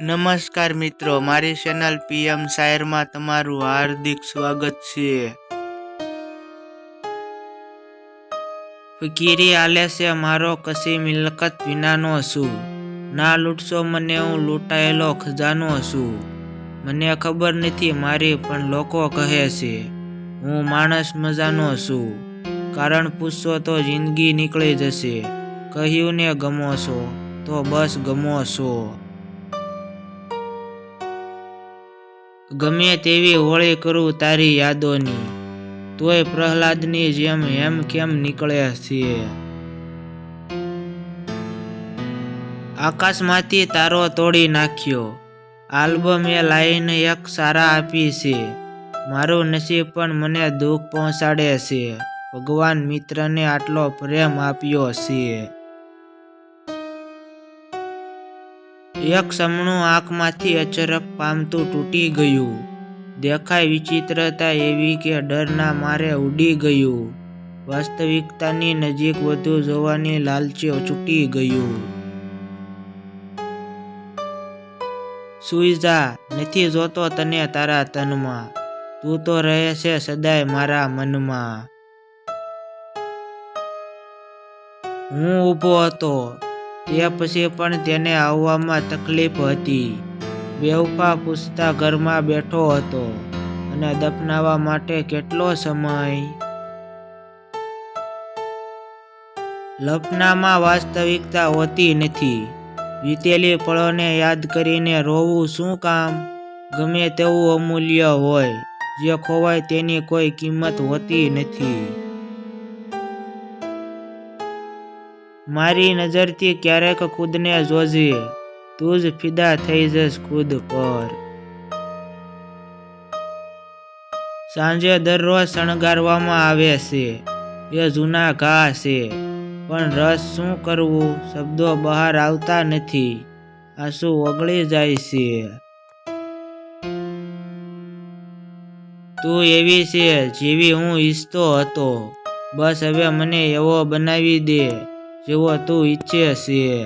નમસ્કાર મિત્રો, મારી ચેનલ પીએમ શાયરમાં તમારું હાર્દિક સ્વાગત છે. ફકીરી આલે છે, મારો કશી મિલકત વિનાનો છું. ના લૂંટશો મને, હું લૂંટાયેલો ખજાનો છું. મને ખબર નથી મારી, પણ લોકો કહે છે, હું માણસ મજાનો છું. કારણ પૂછશો તો જિંદગી નીકળી જશે. કહ્યું ને ગમો છો, તો બસ ગમો છો. ગમે તેવી હોળી કરું તારી યાદોની, તોય પ્રહલાદની જેમ હેમ કેમ નીકળે છે આકાશમાંથી તારો તોડી નાખ્યો, આલ્બમ લાઈન એક સારા આપી છે, મારું નસીબ પણ મને દુઃખ પહોંચાડે છે, ભગવાન મિત્રને આટલો પ્રેમ આપ્યો છે. એક સમણું આંખમાંથી અચરક પામતું તૂટી ગયું. દેખાય વિચિત્રતા એવી કે ડરના મારે ઉડી ગયું. વાસ્તવિકતાની નજીક વધુ જોવાની લાલચે છૂટી ગયું. સુઈ જા નથી જોતો તને તારા તનમાં. તું તો રહે છે સદાય મારા મનમાં. હું ઊભો હતો. તે પછી પણ તેને આવવામાં તકલીફ હતી. બેવફા પૂછતા ઘરમાં બેઠો હતો અને દફનાવા માટે કેટલો સમય? લપનામાં વાસ્તવિકતા હોતી નથી. વીતેલી પળોને યાદ કરીને રોવું શું કામ? ગમે તેવું અમૂલ્ય હોય, જે ખોવાય તેની કોઈ કિંમત હોતી નથી. મારી નજરથી ક્યારેક ખુદને જોજે. તું જ ફિદા થઈ જશ ખુદ પર. સાંજે દરરોજ શણગારવામાં આવે છે. એ જૂના ઘા છે. પણ રસ શું કરવું? શબ્દો બહાર આવતા નથી. આંસુ ઓગળી જાય છે. તું એવી છે જેવી હું ઈચ્છતો હતો. બસ હવે મને એવો બનાવી દે. જેવો તું ઈચ્છે છે.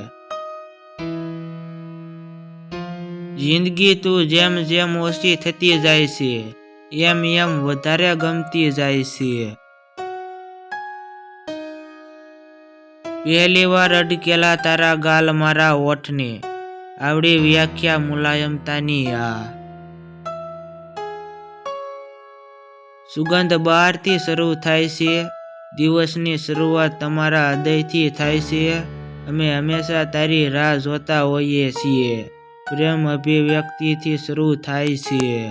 જિંદગી તું જેમ જેમ ઓછી થતી જાય છે, એમ એમ વધારે ગમતી જાય છે. પહેલી વાર અડકેલા તારા ગાલ મારા ઓઠને, આવડી વ્યાખ્યા મુલાયમતાની આ. સુગંધ બહારથી શરૂ થાય છે દિવસની શરૂઆત તમારા હૃદયથી થાય છે. અમે હંમેશા તારી રાહ જોતા હોઈએ છીએ. પ્રેમ અભિવ્યક્તિથી શરૂ થાય છે.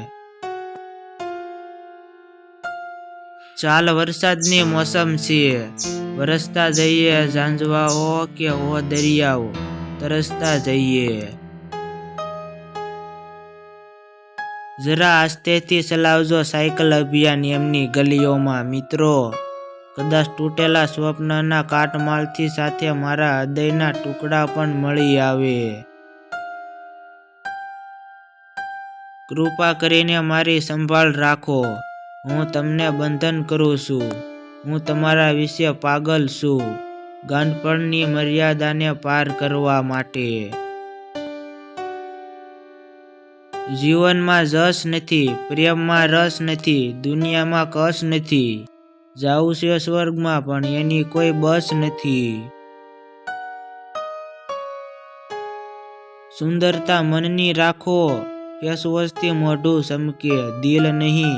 ચાલ, વરસાદની મોસમ છે. વરસતા જઈએ ઝાંઝવાઓ કે હો દરિયાઓ? તરસતા જઈએ. જરા આસ્તેથી ચલાવજો સાયકલ અભિયાન એમની ગલીઓમાં. મિત્રો કદાચ તૂટેલા સ્વપ્નના કાટમાળથી સાથે મારા હૃદયના ટુકડા પણ મળી આવે. કૃપા કરીને મારી સંભાળ રાખો. હું તમને બંધન કરું છું. હું તમારા વિશે પાગલ છું. ગાંડપણની મર્યાદાને પાર કરવા માટે. જીવનમાં જશ નથી, પ્રેમમાં રસ નથી, દુનિયામાં કશ નથી. જાવું છે સ્વર્ગમાં, પણ એની કોઈ બસ નથી. સુંદરતા મનની રાખો ફેસવોશથી મોઢું ચમકે દિલ નહીં.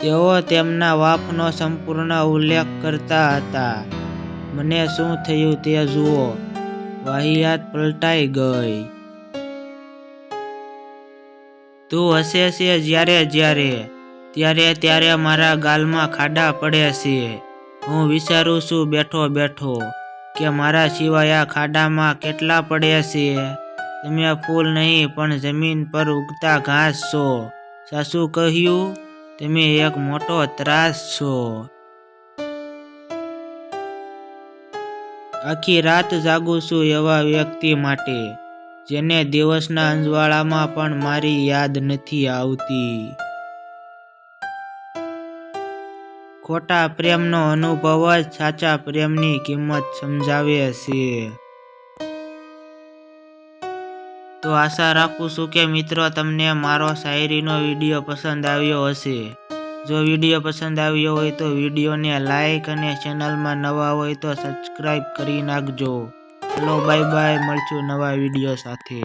તેઓ તેમના વાપનો સંપૂર્ણ ઉલ્લેખ કરતા હતા. મને શું થયું તે જુઓ, વાહિયાત પલટાઈ ગઈ. તું હશે છે જ્યારે જ્યારે ત્યારે ત્યારે મારા ગાલમાં ખાડા પડે છે હું વિચારું છું, બેઠો બેઠો, કે મારા સિવાય આ ખાડામાં કેટલા પડે છે તમે ફૂલ નહીં, પણ જમીન પર ઉગતા ઘાસ છો. સાસુ કહ્યું, તમે એક મોટો ત્રાસ છો. આખી રાત જાગું છું એવા વ્યક્તિ માટે, જેને દિવસના અંજવાળામાં પણ મારી યાદ નથી આવતી. ખોટા પ્રેમનો અનુભવ જ સાચા પ્રેમની કિંમત સમજાવે છે. તો આશા રાખું છું કે મિત્રો તમને મારો શાયરીનો વીડિયો પસંદ આવ્યો હશે. જો વીડિયો પસંદ આવ્યો હોય તો વિડીયોને લાઇક અને ચેનલમાં નવા હોય તો સબસ્ક્રાઈબ કરી નાખજો. ચલો બાય બાય મળશું નવા વીડિયો સાથે.